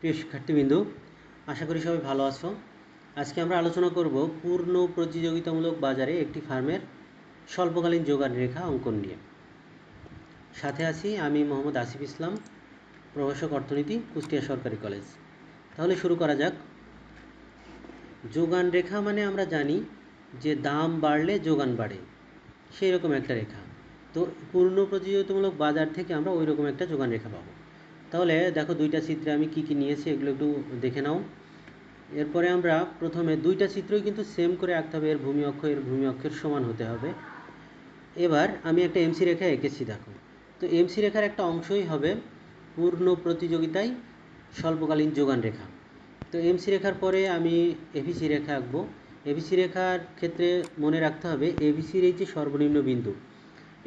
প্রিয় শিক্ষার্থীবৃন্দু, আশা করি সবাই ভালো আছো। আজকে আমরা আলোচনা করব পূর্ণ প্রতিযোগিতামূলক বাজারে একটি ফার্মের স্বল্পকালীন যোগান রেখা অঙ্কন নিয়ে। সাথে আছি আমি মোহাম্মদ আসিফ ইসলাম, প্রভাষক অর্থনীতি, কুষ্টিয়া সরকারি কলেজ। তাহলে শুরু করা যাক। যোগান রেখা মানে আমরা জানি যে দাম বাড়লে যোগান বাড়ে সেই রকম একটা রেখা। তো পূর্ণ প্রতিযোগিতামূলক বাজার থেকে আমরা ওই রকম একটা যোগান রেখা পাবো। তাহলে দেখো দুইটা চিত্রে আমি কি কি নিয়েছি এগুলো একটু দেখে নাও। এরপরে আমরা প্রথমে দুইটা চিত্রই কিন্তু সেম করে আঁকতে হবে, এর ভূমি অক্ষ, এর ভূমি অক্ষের সমান হতে হবে। এবার আমি একটা এমসি রেখা এঁকেছি দেখো। তো এমসি রেখার একটা অংশই হবে পূর্ণ প্রতিযোগিতায় স্বল্পকালীন যোগান রেখা। তো এমসি রেখার পরে আমি এবিসি রেখা আঁকবো। এবিসি রেখার ক্ষেত্রে মনে রাখতে হবে এবিসির এই যে সর্বনিম্ন বিন্দু,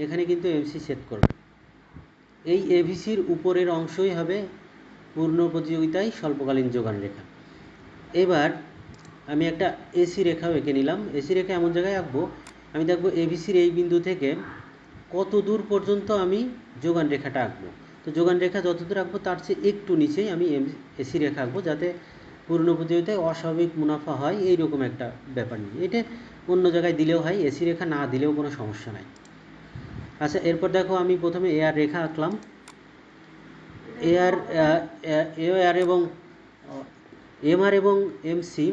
এখানে কিন্তু এমসি সেট করবে। এই এভিসির উপরের অংশই হবে পূর্ণ প্রতিযোগিতায় স্বল্পকালীন যোগান রেখা। এবার আমি একটা এসি রেখাও এঁকে নিলাম। এসি রেখা এমন জায়গায় আঁকবো, আমি দেখব এভিসির এই বিন্দু থেকে কত দূর পর্যন্ত আমি যোগান রেখাটা আঁকবো। তো যোগান রেখা যত দূর আঁকবো, তার চেয়ে একটু নিচেই আমি এসি রেখা আঁকবো যাতে পূর্ণ প্রতিযোগিতায় অস্বাভাবিক মুনাফা হয় এই রকম একটা ব্যাপার নিয়ে। এটা অন্য জায়গায় দিলেও হয় এসি রেখা না দিলেও কোনো সমস্যা নাই। আচ্ছা এরপর দেখো আমি প্রথমে এ আর রেখা আঁকলাম। এ আর এ আর এবং এম আর এবং এম সি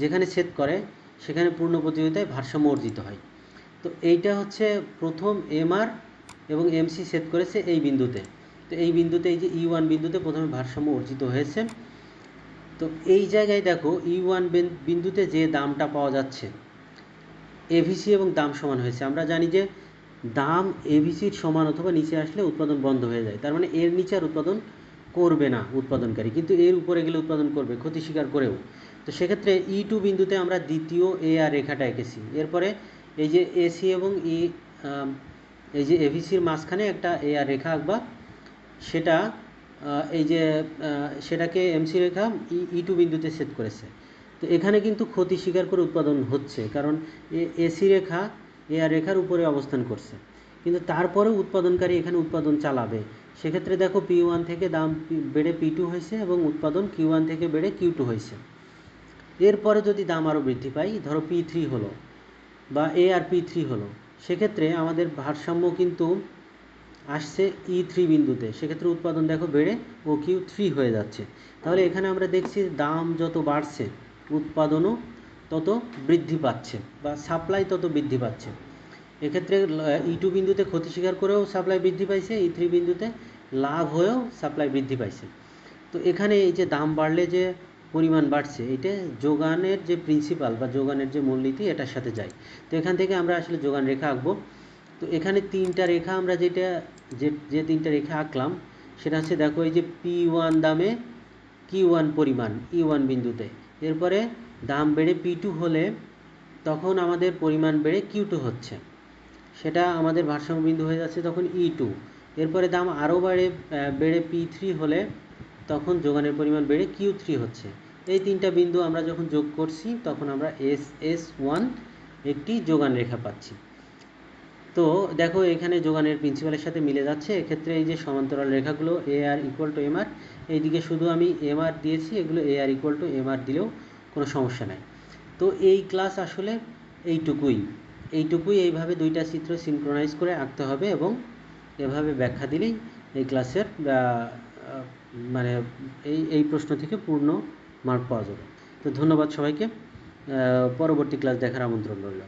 যেখানে ছেদ করে, সেখানে পূর্ণ প্রতিযোগিতায় ভারসাম্য অর্জিত হয়। তো এইটা হচ্ছে প্রথম এম আর এবং এম সি ছেদ করেছে এই বিন্দুতে। তো এই বিন্দুতে, এই যে ই ওয়ান বিন্দুতে প্রথমে ভারসাম্য অর্জিত হয়েছে। তো এই জায়গায় দেখো ই ওয়ান বিন্দুতে যে দামটা পাওয়া যাচ্ছে এভিসি এবং দাম সমান হয়েছে। আমরা জানি যে দাম এভিসির সমান অথবা নিচে আসলে উৎপাদন বন্ধ হয়ে যায়। তার মানে এর নিচে আর উৎপাদন করবে না উৎপাদনকারী। কিন্তু এর উপরে গেলে উৎপাদন করবে, ক্ষতি স্বীকার করেও। তো সেক্ষেত্রে ই টু বিন্দুতে আমরা দ্বিতীয় এ আর রেখাটা এঁকেছি। এরপরে এই যে এসি এবং ই এই যে এভিসির মাঝখানে একটা এ আর রেখা আঁকবা। সেটা এই যে সেটাকে এমসি রেখা ই টু বিন্দুতে সেট করেছে। তো এখানে কিন্তু ক্ষতি স্বীকার করে উৎপাদন হচ্ছে। কারণ এসি রেখা এ আর রেখার উপরে অবস্থান করছে। কিন্তু তারপরেও উৎপাদনকারী এখানে উৎপাদন চালাবে। সেক্ষেত্রে দেখো পি ওয়ান থেকে দাম বেড়ে পি টু হয়েছে এবং উৎপাদন কিউ ওয়ান থেকে বেড়ে কিউ টু হয়েছে। এরপরে যদি দাম আরও বৃদ্ধি পাই, ধরো পি থ্রি হলো বা এ আর পি থ্রি হলো, সেক্ষেত্রে আমাদের ভারসাম্য কিন্তু আসছে ই থ্রি বিন্দুতে। সেক্ষেত্রে উৎপাদন দেখো বেড়ে ও কিউ থ্রি হয়ে যাচ্ছে। তাহলে এখানে আমরা দেখছি দাম যত বাড়ছে, উৎপাদনও তত বৃদ্ধি পাচ্ছে বা সাপ্লাই তত বৃদ্ধি পাচ্ছে। এক্ষেত্রে ই টু বিন্দুতে ক্ষতি স্বীকার করেও সাপ্লাই বৃদ্ধি পাইছে ই থ্রি বিন্দুতে লাভ হয়েও সাপ্লাই বৃদ্ধি পাইছে। তো এখানে এই যে দাম বাড়লে যে পরিমাণ বাড়ছে, এটা যোগানের যে প্রিন্সিপাল বা যোগানের যে মূলনীতি, এটার সাথে যায়। তো এখান থেকে আমরা আসলে যোগান রেখা আঁকবো। তো এখানে তিনটা রেখা আমরা যেটা, যে যে তিনটা রেখা আঁকলাম, সেটা হচ্ছে দেখো এই যে পি ওয়ান দামে কি ওয়ান পরিমাণ ই ওয়ান বিন্দুতে। এরপরে দাম বেড়ে পি টু হলে তখন আমাদের পরিমাণ বেড়ে কিউ টু হচ্ছে। সেটা আমাদের ভারসাম্য বিন্দু হয়ে যাচ্ছে তখন ই টু এরপরে দাম আরও বাড়ে বেড়ে পি থ্রি হলে তখন যোগানের পরিমাণ বেড়ে কিউ থ্রি হচ্ছে। এই তিনটা বিন্দু আমরা যখন যোগ করছি, তখন আমরা এস এস ওয়ান একটি যোগান রেখা পাচ্ছি। তো দেখো এখানে যোগানের প্রিন্সিপালের সাথে মিলে যাচ্ছে। এক্ষেত্রে এই যে সমান্তরাল রেখাগুলো A R equal to M R এইদিকে শুধু আমি এম আর দিয়েছি, এগুলো A R equal to M R দিলেও কোনো সমস্যা নাই। তো এই ক্লাস আসলে এইটুকুই। এইটুকুই এইভাবে দুইটা চিত্র সিনক্রোনাইজ করে আঁকতে হবে এবং এভাবে ব্যাখ্যা দিলেই এই ক্লাসের মানে এই এই প্রশ্ন থেকে পূর্ণ মার্ক পাওয়া যাবে। তো ধন্যবাদ সবাইকে। পরবর্তী ক্লাস দেখার আমন্ত্রণ রইল।